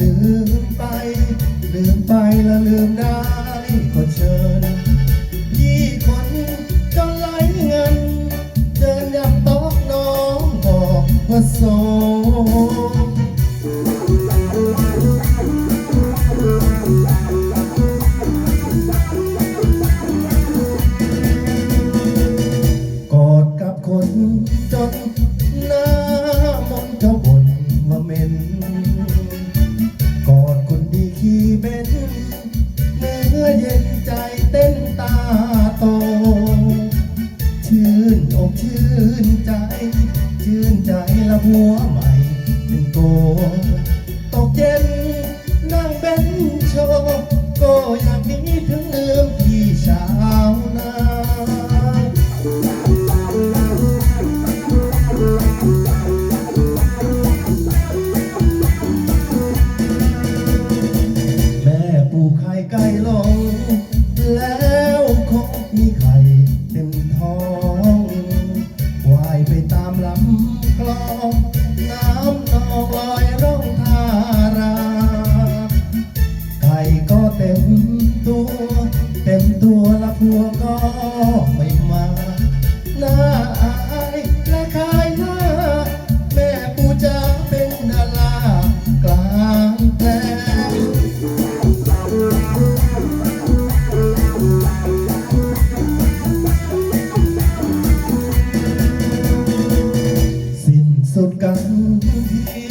ลืมไป ลืมไปแล้วลืมได้ก็เชิญพี่คนก็ไหลเงิน เดินดับตอกน้องบอกว่าโสกอดกับคนจนหน้ามองเจะบ่นว่าเหม็น ใจเต้นตาโต ชื่นอกชื่นใจ ชื่นใจละหัวายไปตามลำคลองน้ำ สุดกันที